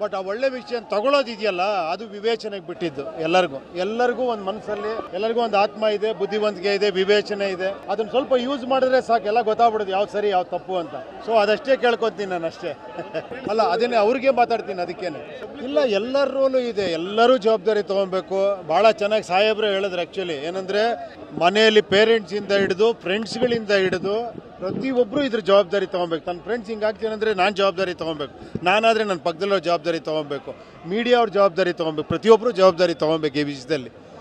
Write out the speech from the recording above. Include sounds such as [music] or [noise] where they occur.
But ಆ ಒಳ್ಳೆ ವಿಷಯ ತಗೊಳ್ಳೋದಿದೆಯಲ್ಲ ಅದು ವಿವೇಚನೆಗೆ ಬಿಟ್ಟಿದ್ದು ಎಲ್ಲರಿಗೂ. ಎಲ್ಲರಿಗೂ ಒಂದು ಮನಸ್ಸಲ್ಲಿ ಎಲ್ಲರಿಗೂ ಒಂದು ಆತ್ಮ ಇದೆ, ಬುದ್ಧಿವಂತಿಕೆ ಇದೆ, ವಿವೇಚನೆ ಇದೆ. ಅದನ್ನ ಸ್ವಲ್ಪ ಯೂಸ್ ಮಾಡಿದ್ರೆ ಸಾಕು, ಎಲ್ಲ ಗೊತ್ತಾಗ್ಬಿಡುದು ಯಾವ್ದು ಸರಿ ಯಾವ್ದು ತಪ್ಪು ಅಂತ. ಸೊ ಅದಷ್ಟೇ ಕೇಳ್ಕೊತೀನಿ ನಾನು ಅಷ್ಟೇ. [laughs] ಅಲ್ಲ, ಅದನ್ನೇ ಅವ್ರಿಗೆ ಮಾತಾಡ್ತೀನಿ ಅದಕ್ಕೇನೆ. ಇಲ್ಲ, ಎಲ್ಲರ ರೋಲು ಇದೆ. ಎಲ್ಲರೂ ಜವಾಬ್ದಾರಿ ತಗೊಬೇಕು. ಭಾಳ ಚೆನ್ನಾಗಿ ಸಾಹೇಬ್ರು ಹೇಳಿದ್ರು ಆ್ಯಕ್ಚುಲಿ ಏನಂದ್ರೆ, ಮನೆಯಲ್ಲಿ ಪೇರೆಂಟ್ಸಿಂದ ಹಿಡಿದು ಫ್ರೆಂಡ್ಸ್ಗಳಿಂದ ಹಿಡಿದು ಪ್ರತಿಯೊಬ್ಬರು ಇದ್ರ ಜವಾಬ್ದಾರಿ ತಗೊಬೇಕು. ನನ್ನ ಫ್ರೆಂಡ್ಸ್ ಹಿಂಗಾಗ್ತೀನಿ ಅಂದರೆ ನಾನು ಜವಾಬ್ದಾರಿ ತಗೊಬೇಕು. ನಾನಾದರೆ ನನ್ನ ಪಕ್ಕದಲ್ಲೋ ಜವಾಬ್ದಾರಿ ತಗೊಬೇಕು ಮೀಡಿಯಾ ಅವ್ರ ಜವಾಬ್ದಾರಿ ತಗೊಬೇಕು ಪ್ರತಿಯೊಬ್ಬರು ಜವಾಬ್ದಾರಿ ತಗೊಬೇಕು ಈ ವಿಷಯದಲ್ಲಿ.